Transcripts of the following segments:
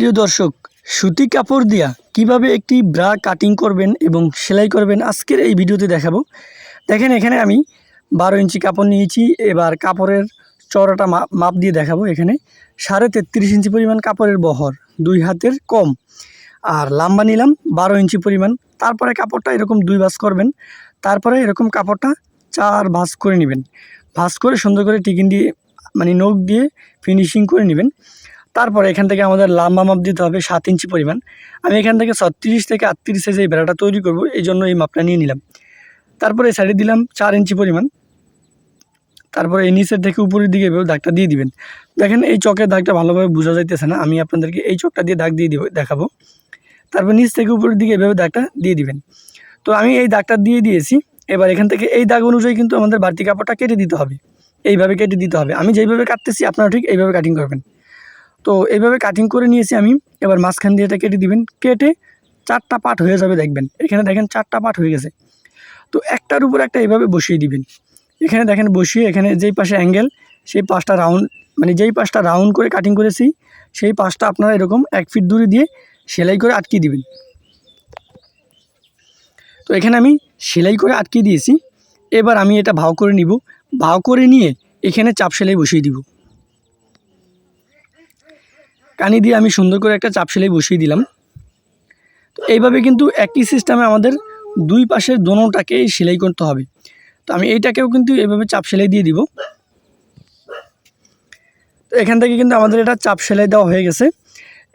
প্রিয় দর্শক, সুতি কাপড় দিয়া কীভাবে একটি ব্রা কাটিং করবেন এবং সেলাই করবেন আজকের এই ভিডিওতে দেখাবো। দেখেন এখানে আমি বারো ইঞ্চি কাপড় নিয়েছি, এবার কাপড়ের চড়াটা মাপ দিয়ে দেখাবো এখানে। সাড়ে তেত্রিশ ইঞ্চি পরিমাণ কাপড়ের বহর, দুই হাতের কম। আর লাম্বা নিলাম বারো ইঞ্চি পরিমাণ। তারপরে কাপড়টা এরকম দুই ভাঁজ করবেন। তারপরে এরকম কাপড়টা চার ভাঁজ করে নেবেন। ভাঁজ করে সুন্দর করে টিকিন দিয়ে মানে নখ দিয়ে ফিনিশিং করে নেবেন। তারপরে এখান থেকে আমাদের লাম্বা মাপ দিতে হবে সাত ইঞ্চি পরিমাণ। আমি এখান থেকে ছত্রিশ থেকে আটত্রিশ সাইজে এই বেড়াটা তৈরি করব, এই জন্য এই মাপটা নিয়ে নিলাম। তারপরে এই সাইডে দিলাম চার ইঞ্চি পরিমাণ। তারপরে এই নিচের থেকে উপরের দিকে এভাবে দাগটা দিয়ে দিবেন। দেখেন এই চকের দাগটা ভালোভাবে বোঝা যাইতেছে না, আমি আপনাদেরকে এই চকটা দিয়ে দাগ দিয়ে দিব, দেখাবো। তারপর নিচ থেকে উপরের দিকে এভাবে দাগটা দিয়ে দিবেন। তো আমি এই দাগটা দিয়ে দিয়েছি, এবার এখান থেকে এই দাগ অনুযায়ী কিন্তু আমাদের বাড়তি কাপড়টা কেটে দিতে হবে। এইভাবে কেটে দিতে হবে। আমি যেইভাবে কাটতেছি, আপনারা ঠিক এইভাবে কাটিং করবেন। তো এইভাবে কাটিং করে নিয়েছি আমি। এবার মাঝখান দিয়ে এটা কেটে দিবেন। কেটে চারটা পার্ট হয়ে যাবে দেখবেন। এখানে দেখেন চারটা পার্ট হয়ে গেছে। তো একটার উপর একটা এইভাবে বসিয়ে দিবেন। এখানে দেখেন বসিয়ে এখানে যেই পাশে অ্যাঙ্গেল সেই পাশটা রাউন্ড মানে যেই পাশটা রাউন্ড করে কাটিং করেছি, সেই পাশটা আপনারা এরকম এক ফিট দূরে দিয়ে সেলাই করে আটকে দিবেন। তো এখানে আমি সেলাই করে আটকে দিয়েছি। এবার আমি এটা ভাও করে নিব। ভাও করে নিয়ে এখানে চাপ সেলাই বসিয়ে দিব। কানি দিয়ে আমি সুন্দর করে একটা চাপ সেলাই বসিয়ে দিলাম। তো এইভাবে কিন্তু একই সিস্টেমে আমাদের দুই পাশের দোনোটাকে সেলাই করতে হবে। তো আমি এইটাকেও কিন্তু এইভাবে চাপ সেলাই দিয়ে দিব। তো এখান থেকে কিন্তু আমাদের এটা চাপ সেলাই দেওয়া হয়ে গেছে।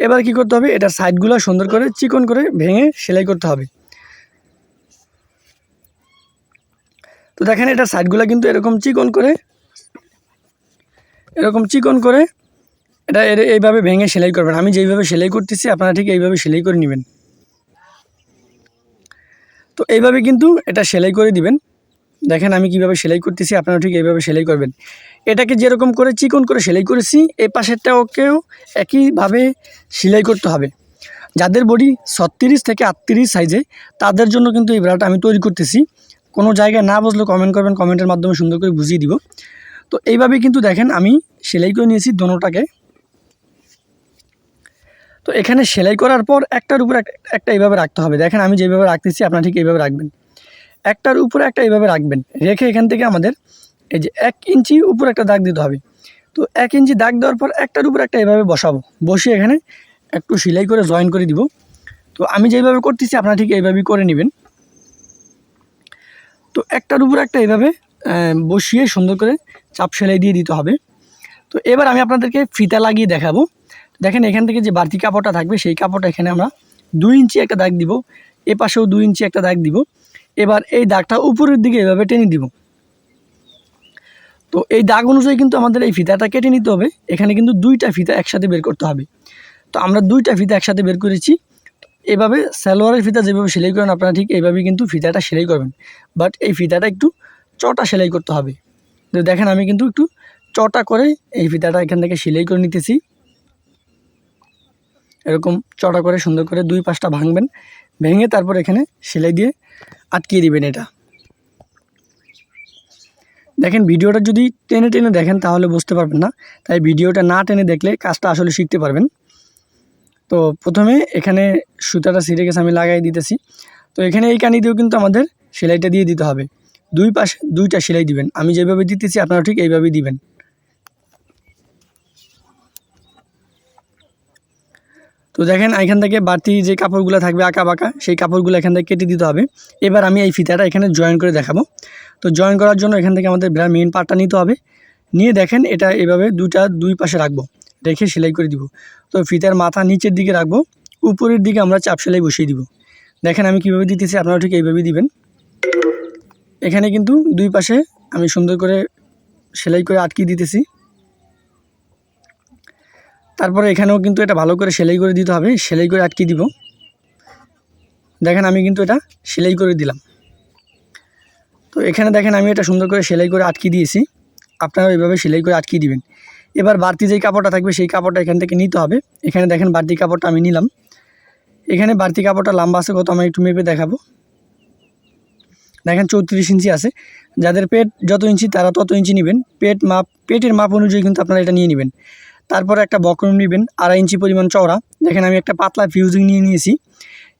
এবার কি করতে হবে? এটা সাইডগুলো সুন্দর করে চিকন করে ভেঙে সেলাই করতে হবে। তো দেখেন এটা সাইডগুলো কিন্তু এরকম চিকন করে, এরকম চিকন করে এটা এইভাবে ভেঙে সেলাই করবেন। আমি যেইভাবে সেলাই করতেছি, আপনারা ঠিক এইভাবে সেলাই করে নেবেন। তো এইভাবে কিন্তু এটা সেলাই করে দিবেন। দেখেন আমি কীভাবে সেলাই করতেছি, আপনারা ঠিক এইভাবে সেলাই করবেন। এটাকে যেরকম করে চিকন করে সেলাই করেছি, এই পাশেরটাকেও একইভাবে সেলাই করতে হবে। যাদের বডি ছত্রিশ থেকে আটত্রিশ সাইজে, তাদের জন্য কিন্তু এই ব্রাটা আমি তৈরি করতেছি। কোনো জায়গায় না বুঝলে কমেন্ট করবেন, কমেন্টের মাধ্যমে সুন্দর করে বুঝিয়ে দিব। তো এইভাবে কিন্তু দেখেন আমি সেলাই করে নিয়েছি দোনোটাকে। তো এখানে সেলাই করার পর একটার উপর একটা এইভাবে রাখতে হবে। দেখেন আমি যেভাবে রাখতেছি, আপনারা ঠিক এইভাবে রাখবেন। একটার উপরে একটা এইভাবে রাখবেন। রেখে এখান থেকে আমাদের এই যে এক ইঞ্চি উপর একটা দাগ দিতে হবে। তো এক ইঞ্চি দাগ দেওয়ার পর একটার উপর একটা এইভাবে বসাবো। বসিয়ে এখানে একটু সেলাই করে জয়েন করে দিব। তো আমি যেইভাবে করতেছি, আপনারা ঠিক এইভাবেই করে নেবেন। তো একটার উপর একটা এইভাবে বসিয়ে সুন্দর করে চাপ সেলাই দিয়ে দিতে হবে। তো এবার আমি আপনাদেরকে ফিতা লাগিয়ে দেখাবো। দেখেন এখান থেকে যে বাড়তি কাপড়টা থাকবে, সেই কাপড়টা এখানে আমরা দুই ইঞ্চি একটা দাগ দিব এ পাশেও দুই ইঞ্চি একটা দাগ দিব। এবার এই দাগটা উপরের দিকে এভাবে টেনে দিব। তো এই দাগ অনুযায়ী কিন্তু আমাদের এই ফিতাটা কেটে নিতে হবে। এখানে কিন্তু দুইটা ফিতা একসাথে বের করতে হবে। তো আমরা দুইটা ফিতা একসাথে বের করেছি। এভাবে সালোয়ারের ফিতা যেভাবে সেলাই করেন আপনারা ঠিক এইভাবেই কিন্তু ফিতাটা সেলাই করবেন। বাট এই ফিতাটা একটু চটা সেলাই করতে হবে। তো দেখেন আমি কিন্তু একটু চটা করে এই ফিতাটা এখান থেকে সেলাই করে নিতেছি। এরকম চড়া করে সুন্দর করে দুই পাশটা ভাঙবেন, ভেঙে তারপর এখানে সেলাই দিয়ে আটকিয়ে দিবেন এটা। দেখেন ভিডিওটা যদি টেনে টেনে দেখেন তাহলে বুঝতে পারবেন না, তাই ভিডিওটা না টেনে দেখলে কাজটা আসলে শিখতে পারবেন। তো প্রথমে এখানে সুতাটা ছিঁড়ে গেছে, আমি লাগাই দিতেছি। তো এখানে এই কানি দিয়েও কিন্তু আমাদের সেলাইটা দিয়ে দিতে হবে। দুই পাশে দুইটা সেলাই দিবেন। আমি যেভাবে দিতেছি আপনারা ঠিক এইভাবেই দিবেন। তো দেখেন এখান থেকে বাড়তি যে কাপড়গুলো থাকবে আঁকা বাঁকা, সেই কাপড়গুলো এখান থেকে কেটে দিতে হবে। এবার আমি এই ফিতাটা এখানে জয়েন করে দেখাবো। তো জয়েন করার জন্য এখান থেকে আমাদের বিরাট মেন পার্টটা নিতে হবে। নিয়ে দেখেন এটা এভাবে দুইটা দুই পাশে রাখব, রেখে সেলাই করে দিব। তো ফিতার মাথা নিচের দিকে রাখব, উপরের দিকে আমরা চাপ সেলাই বসিয়ে দিব। দেখেন আমি কীভাবে দিতেছি, আপনারা ঠিক এইভাবেই দিবেন। এখানে কিন্তু দুই পাশে আমি সুন্দর করে সেলাই করে আটকিয়ে দিতেছি। তারপরে এখানেও কিন্তু এটা ভালো করে সেলাই করে দিতে হবে। সেলাই করে আটকে দিব। দেখেন আমি কিন্তু এটা সেলাই করে দিলাম। তো এখানে দেখেন আমি এটা সুন্দর করে সেলাই করে আটকে দিয়েছি। আপনারা এইভাবে সেলাই করে আটকে দিবেন। এবার বাড়তি যেই কাপড়টা থাকবে সেই কাপড়টা এখান থেকে নিতে হবে। এখানে দেখেন বাড়তি কাপড়টা আমি নিলাম। এখানে বাড়তি কাপড়টা লম্বা আছে, কত আমি একটু মেপে দেখাবো। দেখেন চৌত্রিশ ইঞ্চি আছে। যাদের পেট যত ইঞ্চি, তারা তত ইঞ্চি নেবেন। পেট মাপ, পেটের মাপ অনুযায়ী কিন্তু আপনারা এটা নিয়ে নেবেন। তারপরে একটা বক্রম নেবেন, আড়াই ইঞ্চি পরিমাণ চওড়া। দেখেন আমি একটা পাতলা ফিউজিং নিয়ে নিয়েছি।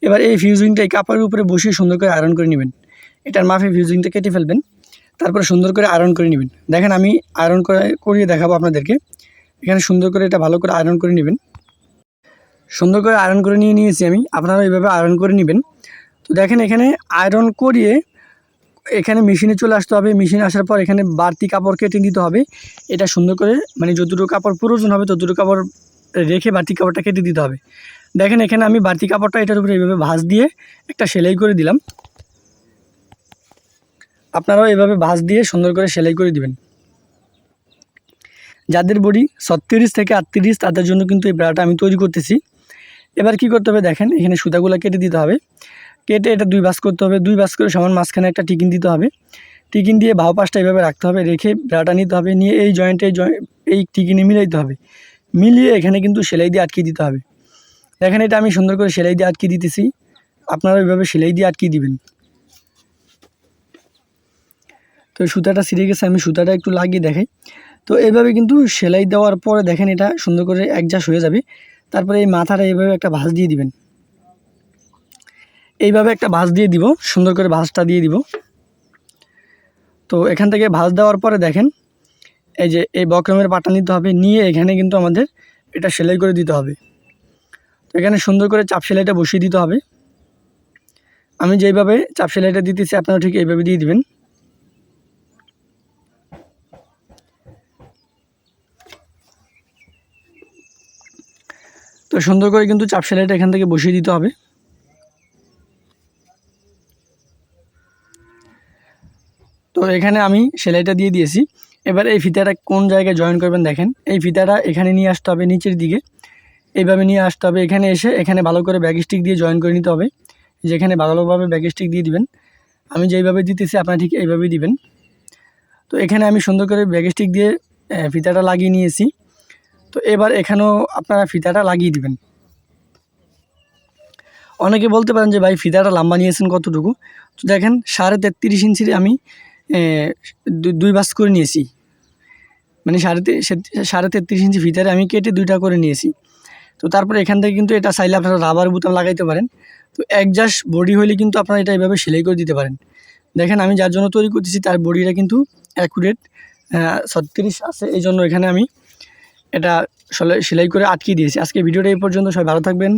এবার এই ফিউজিংটা এই কাপড়ের উপরে বসিয়ে সুন্দর করে আয়রন করে নেবেন। এটার মাফে ফিউজিংটা কেটে ফেলবেন, তারপরে সুন্দর করে আয়রন করে নেবেন। দেখেন আমি আয়রন করে, করিয়ে দেখাবো আপনাদেরকে। এখানে সুন্দর করে এটা ভালো করে আয়রন করে নেবেন। সুন্দর করে আয়রন করে নিয়ে নিয়েছি আমি। আপনারা এইভাবে আয়রন করে নেবেন। তো দেখেন এখানে আয়রন করিয়ে এখানে মেশিনে চলে আসতে হবে। মেশিনে আসার পর এখানে বাড়তি কাপড় কেটে দিতে হবে। এটা সুন্দর করে মানে যতটুকু কাপড় প্রয়োজন হবে, ততটুকু কাপড় রেখে বাড়তি কাপড়টা কেটে দিতে হবে। দেখেন, এখানে আমি বাড়তি কাপড়টা এটার উপরে এইভাবে ভাঁজ দিয়ে একটা সেলাই করে দিলাম। আপনারাও এভাবে ভাঁজ দিয়ে সুন্দর করে সেলাই করে দিবেন। যাদের বডি ছত্রিশ থেকে আটত্রিশ, তাদের জন্য কিন্তু এই ব্রাটা আমি তৈরি করতেছি। এবার কি করতে হবে? দেখেন, এখানে সুতাগুলো কেটে দিতে হবে। কেটে এটা দুই বাস করতে হবে। দুই বাস করে সমান মাঝখানে একটা টিকিন দিতে হবে। টিকিন দিয়ে ভাও পাশটা এভাবে রাখতে হবে, রেখে ব্রাটা নিতে হবে, নিয়ে এই জয়েন্টে এই টিকিনে মিলাইতে হবে। মিলিয়ে এখানে কিন্তু সেলাই দিয়ে আটকে দিতে হবে। দেখেন এটা আমি সুন্দর করে সেলাই দিয়ে আটকে দিতেছি। আপনারা ওইভাবে সেলাই দিয়ে আটকে দিবেন। তো সুতাটা ছিঁড়ে গেছে, আমি সুতাটা একটু লাগিয়ে দেখাই। তো এইভাবে কিন্তু সেলাই দেওয়ার পরে দেখেন এটা সুন্দর করে একজাস্ট হয়ে যাবে। তারপরে এই মাথাটা এইভাবে একটা ভাঁজ দিয়ে দিবেন। এইভাবে একটা ভাঁজ দিয়ে দিব, সুন্দর করে ভাঁজটা দিয়ে দিব। তো এখান থেকে ভাঁজ দেওয়ার পরে দেখেন, এই যে এই বক্রমের পাটা নিতে হবে, নিয়ে এখানে কিন্তু আমাদের এটা সেলাই করে দিতে হবে। তো এখানে সুন্দর করে চাপ সেলাইটা বসিয়ে দিতে হবে। আমি যেইভাবে চাপ সেলাইটা দিতেছি, আপনারা ঠিক এইভাবে দিয়ে দিবেন। তো সুন্দর করে কিন্তু চাপ সেলাইটা এখান থেকে বসিয়ে দিতে হবে। তো এখানে আমি সেলাইটা দিয়ে দিয়েছি। এবার এই ফিতাটা কোন জায়গায় জয়েন করবেন দেখেন। এই ফিতাটা এখানে নিয়ে আসতে হবে নিচের দিকে। এইভাবে নিয়ে আসতে হবে। এখানে এসে এখানে ভালো করে ব্যাগ স্টিক দিয়ে জয়েন করে নিতে হবে। যেখানে ভালোভাবে ব্যাগ স্টিক দিয়ে দিবেন। আমি যেইভাবে দিতেছি আপনারা ঠিক এইভাবেই দিবেন। তো এখানে আমি সুন্দর করে ব্যাগ স্টিক দিয়ে ফিতাটা লাগিয়ে নিয়েছি। তো এবার এখানেও আপনারা ফিতাটা লাগিয়ে দিবেন। অনেকে বলতে পারেন যে, ভাই, ফিতাটা লম্বা নিয়েছেন কতটুকু? তো দেখেন, সাড়ে তেত্রিশ ইঞ্চির আমি দুই বাস করে নিয়েছি। মানে সাড়ে সাড়ে তেত্রিশ ইঞ্চি ফিতারে আমি কেটে দুইটা করে নিয়েছি। তো তারপরে এখান থেকে কিন্তু এটা চাইলে আপনারা রাবার বুতাম লাগাইতে পারেন। তো এক একজাস্ট বডি হলে কিন্তু আপনারা এটা এইভাবে সেলাই করে দিতে পারেন। দেখেন আমি যার জন্য তৈরি করতেছি তার বডিটা কিন্তু অ্যাকুরেট ছত্রিশ আছে। এই জন্য এখানে আমি এটা সেলাই করে আটকে দিয়েছি। আজকে ভিডিওটা এই পর্যন্ত। সবাই ভালো থাকবেন।